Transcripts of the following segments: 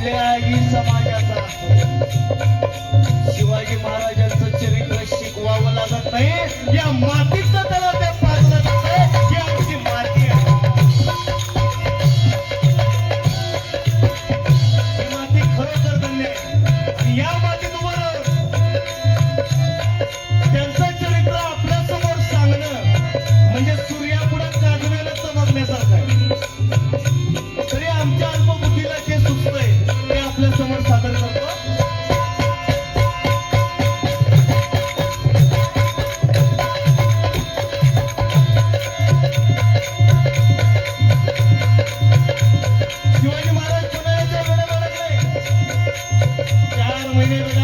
कुठल्याही समाजाचा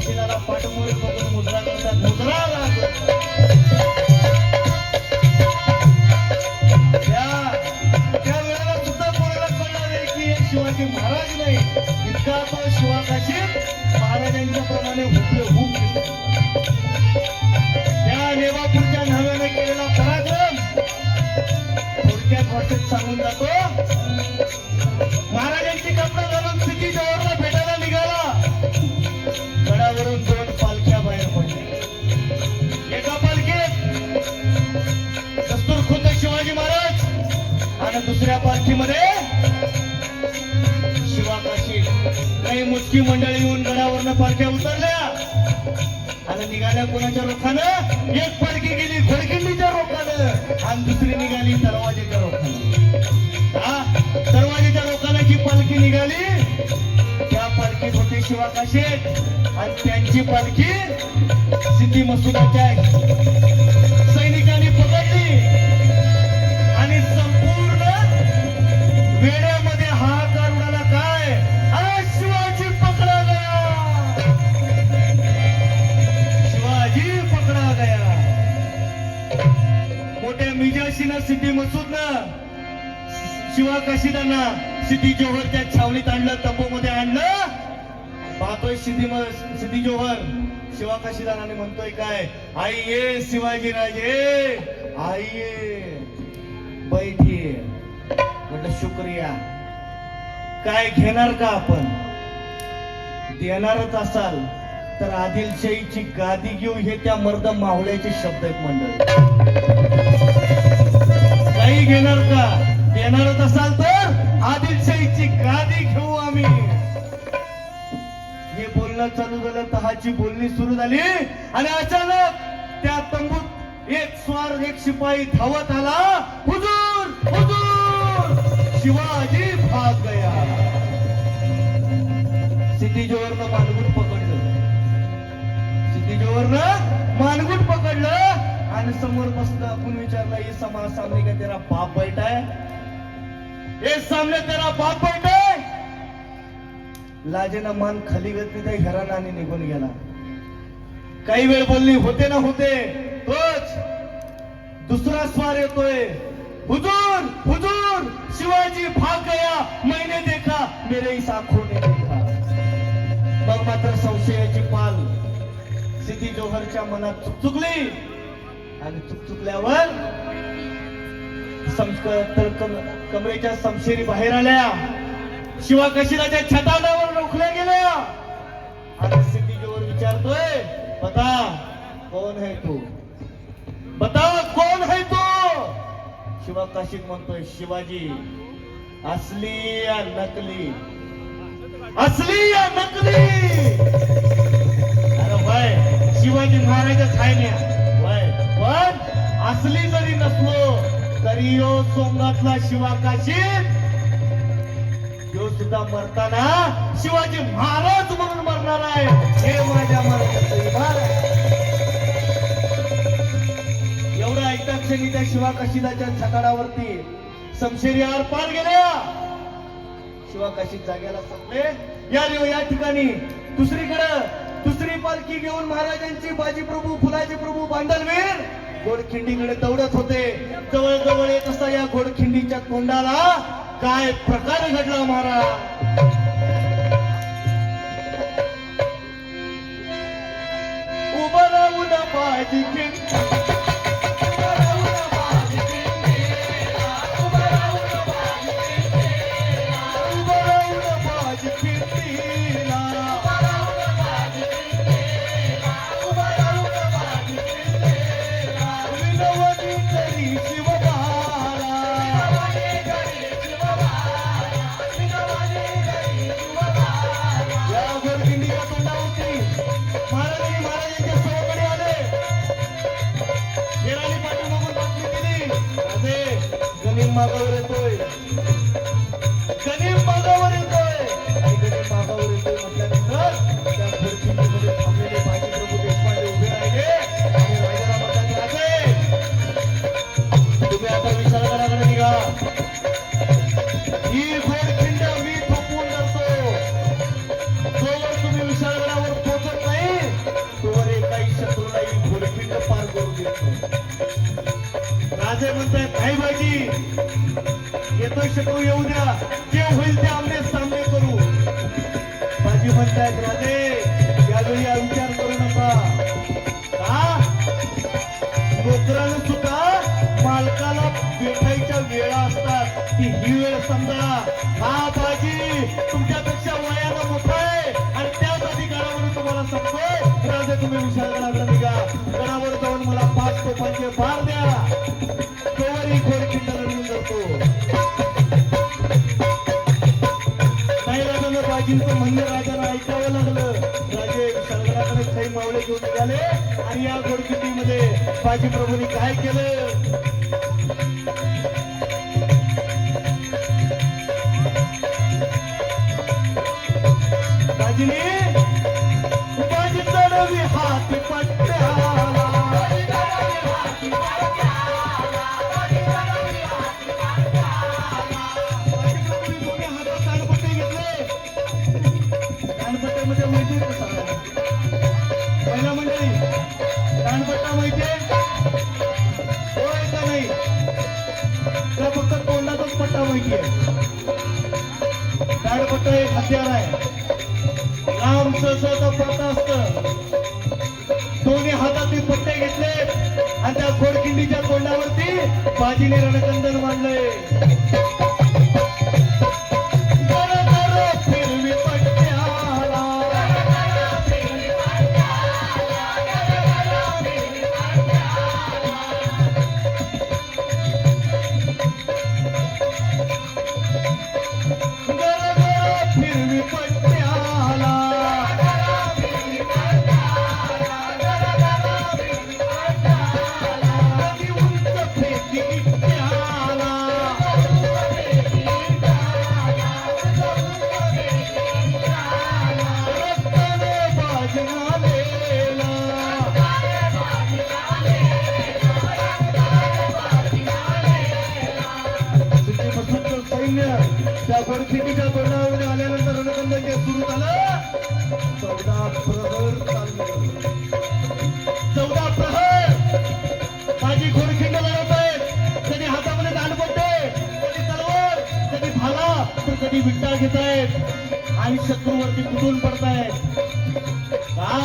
आणि शिवा काशीदाला पाठमोरी बघून दुसऱ्या पालखीमध्ये शिवाकाशी काही मुस्की मंडळी येऊन गडावरनं पालख्या उतरल्या. आणि निघाल्या कोणाच्या रोखानं? एक पालखी गेली घोडखिंडीच्या रोखानं. आणि दुसरी निघाली दरवाजेच्या रोखानं. हा दरवाजेच्या रोखानं जी पालखी निघाली त्या पालखीत होते शिवाकाशे आणि त्यांची पालखी सिद्धी मसुदाच्या सैनिकांनी पकडली. आणि काशीना मिजाशीनं सिद्धी मसूदनं शिवा काशीदांना सिद्धी जोहरच्या छावणीत आणलं तंबूमध्ये आणलं. पाहतोय सिद्धी सिद्धी जोहर. शिवा काशीदानाने म्हणतोय काय? आई ये शिवाजी राजे. आई ये. बैठिये म्हटलं शुक्रिया. काय घेणार का आपण? देणारच असाल तर आदिलशाहीची गादी घेऊ हे त्या मर्द मावळ्याचे शब्द आहेत मंडळी. घेणार का? देणारच असाल तर आदिलशाहीची गादी घेऊ आम्ही. हे बोलणं चालू झालं तहाची बोलणी सुरू झाली. आणि अचानक त्या तंबूत एक स्वार एक शिपाई धावत आला. हुजूर हुजूर! शिवाजी भाग गया. सिद्धी जोहरनं मानगुट पकडलं. सिद्धी जोहरनं मानगुट पकडलं. आणि समोर बसलं आपण विचारलं हे समाज सामने का तेरा बाप बैठा है ये सामने तेरा बाप बैठा है लाजेनं मान खाली घातली तर घराने निघून गेला. काही वेळ बोलली होते ना होते तोच दुसरा स्वार येतोय. हुजूर हुजूर शिवाजी भाग गया मैंने देखा मेरे इस आंखों ने देखा. मग मात्र संशयाची पाल सिद्धी जोहरच्या मनात चुकचुकली आणि चुकचुकल्यावर कम- कमरेच्या समशेरी बाहेर आल्या. शिवा कशिराच्या छताडावर रोखल्या गेल्या. आता सिद्धीजीवर विचारतोय बता कोण है तू? बता कोण है तू? शिवा काशिक म्हणतोय शिवाजी असली या नकली. असली या नकली? अरे भाई शिवाजी महाराजच आहे ना असली जरी नसलो तरी यो सोमनाथला शिवा यो सुद्धा मरताना शिवाजी महाराज म्हणून मरणार आहे. हे माझ्या महाराजांचं एवढं ऐकता क्षणी त्या शिवा काशीदाच्या छताडावरती समशेरी आर पार गेल्या. शिवा काशीद जाग्याला संपले. या देव या ठिकाणी दुसरीकडं दुसरी पालखी घेऊन महाराजांची बाजी प्रभू फुलाजी प्रभू बांधलवीर घोडखिंडीकडे दौडत होते. जवळजवळ येत असता या घोडखिंडीच्या तोंडाला काय प्रकार घडला महाराज? उभं राहून पाहिजे मागवतोय असे म्हणतात नाही बाजी येतो शत्रू येऊ द्या. जे होईल ते आमने सामने करू. बाजी म्हणतायत राजे यावेळी हा विचार करू नका. का नोकरानं सुद्धा मालकाला भेटायच्या वेळा असतात. की ही वेळ समजा. हा बाजी तुमच्यापेक्षा वयाला मोठा आहे आणि त्याच अधिकारावरून तुम्हाला सांगतोय. राजे तुम्ही विचार विशाळगडाकडे निघा. गडावर जाऊन मला पाच तोफांचे फार राजानं म्हणजे राजाला ऐकावं लागलं. राजे विशाळगडाकडे काही मावळे घेऊन निघाले आणि या घोडखिंडीमध्ये बाजी प्रभूंनी काय केलं? कानपट्टा एक हत्यार आहे राम सहसा पट्टा असत दोन्ही हातातील पट्टे घेतले आणि त्या घोडखिंडीच्या तोंडावरती बाजीने रणकंदन मांडलंय. त्या तोंडावर आल्यानंतर रणकंदाचे सुरू झालं. चौदा प्रहर चौदा प्रहर. माझी घोडखिंड लढवत आहे. कधी हातामध्ये दांडपट्टे कधी तलवार कधी भाला तर कधी विट्टा घेत आहेत आणि शत्रूवरती कुठून पडतायत. का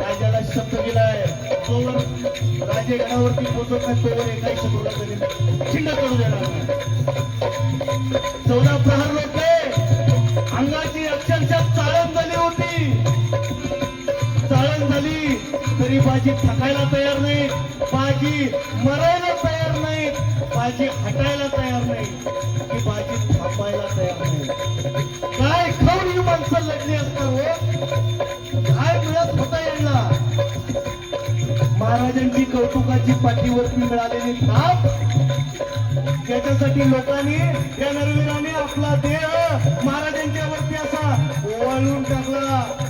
राजाला शब्द दिलाय. तोवर राजे गडावरती पोहोचत नाही तोवर एकाही शत्रूला कधी खिंड करू देणार चौदा प्रहार लोक अंगाची अक्षरशः चाळण झाली होती. चाळण झाली तरी बाजी थकायला तयार नाही बाजी मरायला तयार नाही बाजी हटायला महाराजांची कौतुकाची पाठीवरती मिळालेली थाप. त्याच्यासाठी लोकांनी या नरवीराने आपला देह महाराजांच्या वरती असा ओवाळून टाकला.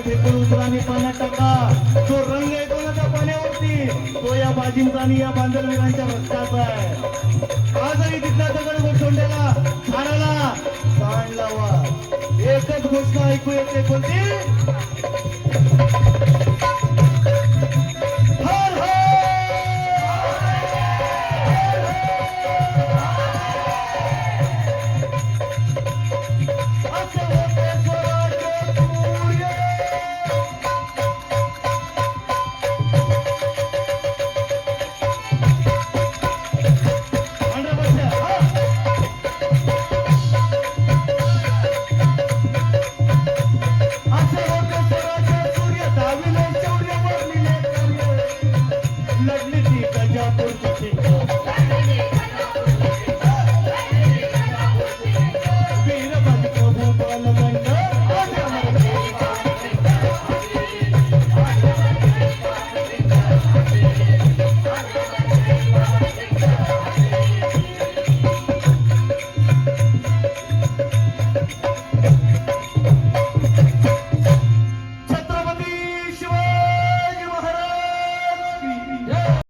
फेकून उतराने पाण्यात तो रंग आहे कोणाच्या पाण्यावरती. तो या बाजींचा आणि या बांधलवीरांच्या रस्त्याचा आहे. आजही तिथला दगड गोठवलेला झाडाला एकच गोष्ट ऐकू येते कोणती? Let's go.